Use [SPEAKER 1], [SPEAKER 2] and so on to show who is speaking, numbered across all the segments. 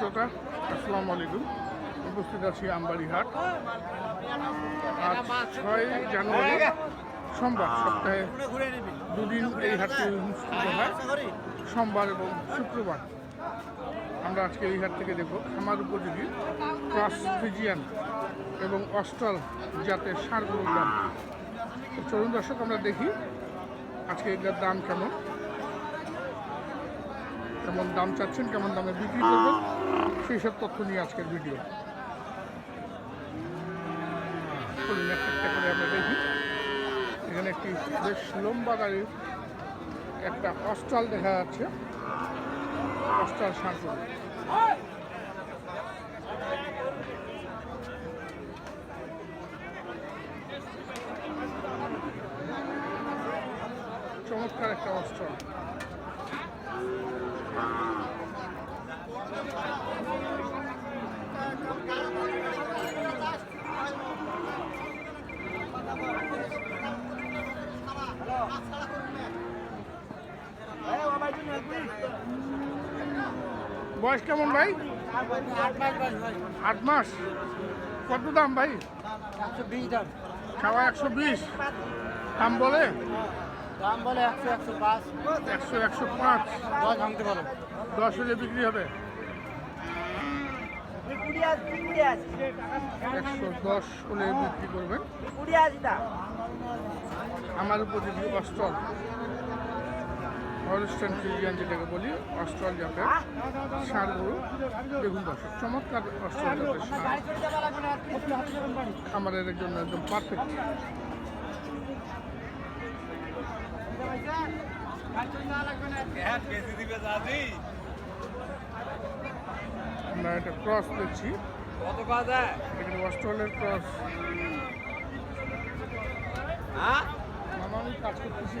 [SPEAKER 1] শ্রোতা আসসালামু আলাইকুম। উপস্থিত আছি আমবাড়ি হাট আজ ছয় জানুয়ারি, সোমবার সপ্তাহে দুদিন এই হাটটি অনুষ্ঠিত হয়। সোমবার এবং শুক্রবার। আমরা আজকে এই হাট থেকে দেখব খামার উপযোগী ক্রস ফিজিয়ান এবং অস্ট্রাল জাতের সারগুলোর দাম। চলুন দর্শক, আমরা দেখি আজকে এগুলোর দাম কেমন। কেমন দাম চাচ্ছেন, কেমন দামে বিক্রি করবেন, সেই সব তথ্য নিয়ে আজকের ভিডিও। দেখি। এখানে একটি বেশ লম্বা গাড়ির একটা অস্ট্রাল দেখা যাচ্ছে। অস্ট্রাল সাঁকুর চমৎকার একটা অস্ট্রাল। বয়স কেমন ভাই? আট মাস। কত দাম ভাই? খাওয়া একশো বিশ। দাম বলে?
[SPEAKER 2] দাম বলে একশো একশো পাঁচ।
[SPEAKER 1] একশো একশো পাঁচ
[SPEAKER 2] দশ ভাঙতে পারো
[SPEAKER 1] দশ হলে বিক্রি হবে। একশো দশ হলে বিক্রি করবেন। আমার উপযোগী হলস্টান ফ্রিজিয়ান যেটাকে বলি অস্ট্রল জাতের সার গরু দেখুন দর্শক চমৎকার অস্ট্রল জাতের সার খামারের জন্য একদম পারফেক্ট আমরা একটা ক্রস দেখছি। এখানে অস্ট্রেলের ক্রস
[SPEAKER 2] হ্যাঁ?
[SPEAKER 1] মামা আমি কাজ করতেছি।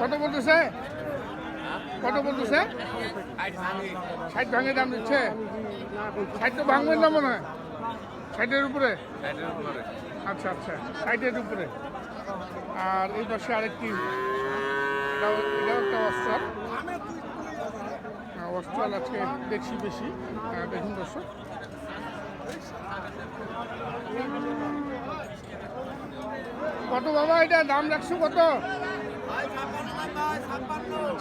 [SPEAKER 1] কত বলতেছে? কত বলতেছে? ষাট ভাঙে দাম দিচ্ছে। ষাট তো ভাঙবেন না মনে হয়। ষাটের উপরে? আচ্ছা আচ্ছা ষাটের উপরে। আর এই পাশে আরেকটি। এটাও এটাও একটা অস্ট্রাল আজকে দেখছি বেশি। আহ, দেখুন দর্শক। কত বাবা এটা? দাম রাখছো কত?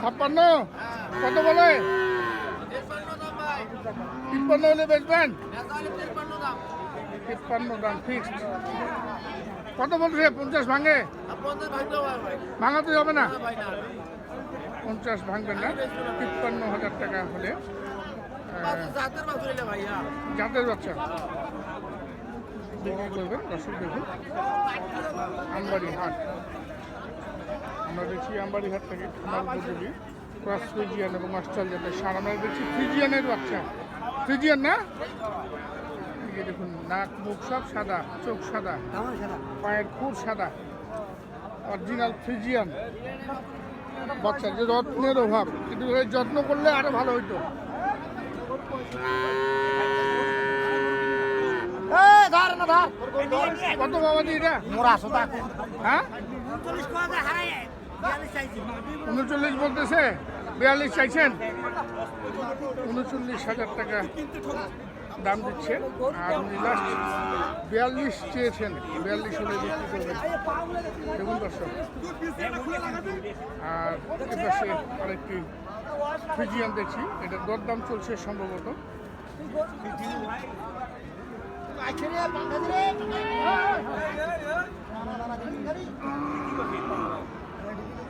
[SPEAKER 1] ছাপ্পান্ন? কত বলে? তিপ্পান্ন হলে বেচবেন তিপ্পান্ন দাম ফিক্সড কত বলছে? পঞ্চাশ ভাঙে? ভাঙাতে যাবে না। পঞ্চাশ ভাঙবেন না। তিপ্পান্ন হাজার টাকা হলে জাতের বাচ্চা। বিক্রি করবেন দেখুন। আমবাড়ি হাট। আমরা দেখছি আমবাড়ি হাট থেকে খামার উপযোগী। ক্রস ফ্রিজিয়ান এবং অস্ট্রাল জাতের সার। আমরা দেখছি ফ্রিজিয়ানের বাচ্চা। ফ্রিজিয়ান না? দেখুন নাক মুখ সব সাদা চোখ সাদা পায়ের খুর সাদা। Original Friesian. বাচ্চা যে যত্নের অভাব। কিন্তু যত্ন করলে আরও ভালো হইতো।
[SPEAKER 2] ধর না ধর।
[SPEAKER 1] কত বাবা এটা
[SPEAKER 2] মোরা সোতা
[SPEAKER 1] হ্যাঁ? উনচল্লিশ বলতেছে, বিয়াল্লিশ চাইছেন? উনচল্লিশ হাজার টাকা দাম দিচ্ছে। আর উনি লাস্ট বিয়াল্লিশ চেয়েছেন। বিয়াল্লিশ হলে বিক্রি করবেন। দেখুন দর্শক, আর এপাশে আরেকটি ফিজিয়ান দেখছি। এটা দরদাম চলছে সম্ভবত।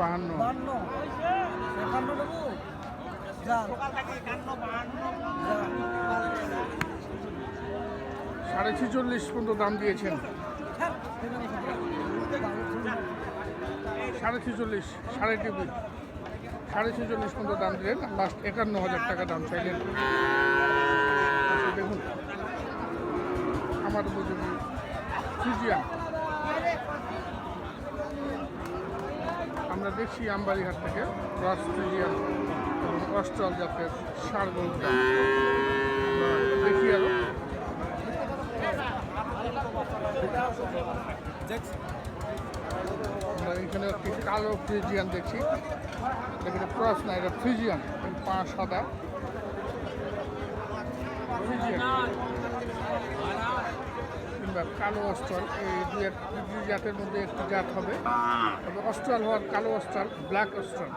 [SPEAKER 2] দাম যা।
[SPEAKER 1] সাড়ে ছেচল্লিশ পর্যন্ত দাম দিয়েছেন। সাড়ে ছেচল্লিশ সাড়ে টিভি সাড়ে ছেচল্লিশ পর্যন্ত দাম দিলেন। লাস্ট একান্ন হাজার টাকা দাম চাইলেন। দেখুন, আমার ফ্রিজিয়ান আমরা দেখছি আমবাড়িহাট থেকে রস ফ্রিজিয়ান এবং অস্ট্রাল জাতের সার গরুর দেখি আরও। এখানে একটি কালো ফ্রিজিয়ান দেখছি। এখানে ক্রস না, এটা ফ্রিজিয়ান পা সাদা। কিংবা কালো অস্ট্রাল এই দুই জাতের মধ্যে একটি জাত হবে। তবে অস্ট্রাল হওয়ার কালো অস্ট্রাল ব্ল্যাক অস্ট্রাল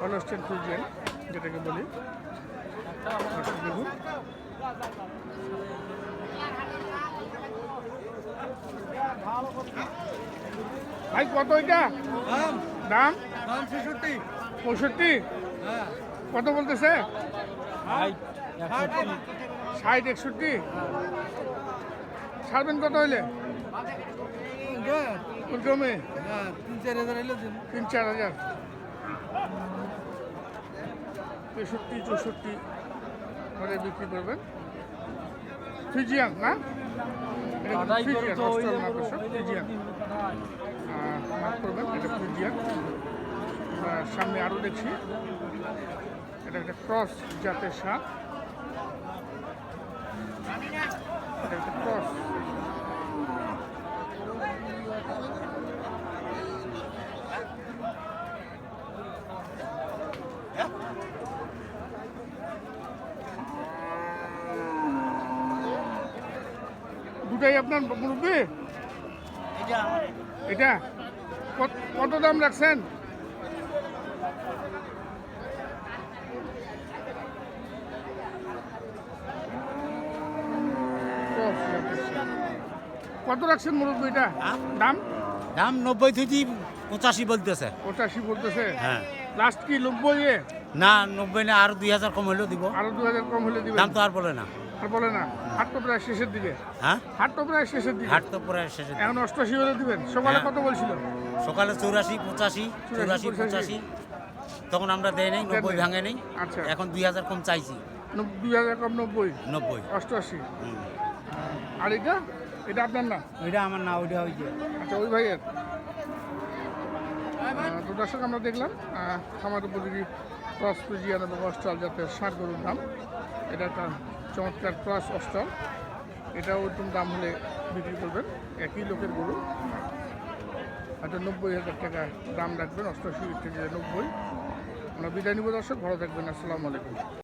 [SPEAKER 1] হলস্টেন ফ্রিজিয়ান, যেটাকে বলি। দেখুন ভাই কত এটা দাম। পঁয়ষট্টি? কত বলতেছে? ষাট। একষট্টি? ছাড়বেন কত হইলে? কমে তিন চার হাজার তেষট্টি চৌষট্টি করে বিক্রি করবেন। ফিজিয়ান না? Friesian Friesian. করবেন এটা ফ্রিজিয়ান আমরা সামনে আরও দেখছি এটা একটা ক্রস জাতের সাপ। এটা একটা ক্রস। দুটাই আপনার মুরব্বী? এটা? কত- দাম রাখছেন? কত রাখছেন মুরব্বী এটা? দাম?
[SPEAKER 3] দাম নব্বই থেকে পঁচাশি বলতেছে।
[SPEAKER 1] পঁচাশি বলতেছে।
[SPEAKER 3] হ্যাঁ।
[SPEAKER 1] লাস্ট কি নব্বই
[SPEAKER 3] না নব্বই না আরও দুই হাজার কম হলেও দিব।
[SPEAKER 1] আরও দু হাজার কম হলে দিব
[SPEAKER 3] দাম তো আর বলে না।
[SPEAKER 1] আর বলে না হাট তো প্রায় শেষের দিকে।
[SPEAKER 3] হ্যাঁ?
[SPEAKER 1] হাট তো প্রায় শেষের দিকে।
[SPEAKER 3] হাট তো পরে শেষে
[SPEAKER 1] এখন অষ্টাশি হলে দিবেন। সকালে
[SPEAKER 3] হ্যাঁ।
[SPEAKER 1] কত বলছিল?
[SPEAKER 3] সকালে চৌরাশি পঁচাশি চৌরাশি
[SPEAKER 1] পঁচাশি।
[SPEAKER 3] তখন আমরা দেয় নেই নব্বই ভাঙে নেই।
[SPEAKER 1] আচ্ছা।
[SPEAKER 3] এখন দুই হাজার কম চাইছি।
[SPEAKER 1] দুই হাজার কম নব্বই?
[SPEAKER 3] নব্বই।
[SPEAKER 1] অষ্টআশি। আর এটা? এটা আপনার না?
[SPEAKER 3] ওইটা আমার না ওইটা হয়েছে
[SPEAKER 1] আচ্ছা ওই ভাইয়ের। তো দর্শক আমরা দেখলাম খামার উপযোগী ক্রস ফ্রিজিয়ান এবং অস্ট্রাল জাতের ষাট গরুর দাম। এটা একটা চমৎকার ক্রস অস্তল এটাও ওরকম দাম হলে বিক্রি করবেন। একই লোকের গরু। হয়তো নব্বই হাজার টাকা দাম রাখবেন। অষ্টআশি থেকে নব্বই। আমরা বিদায় নিব দর্শক, ভালো থাকবেন। আসসালামু আলাইকুম।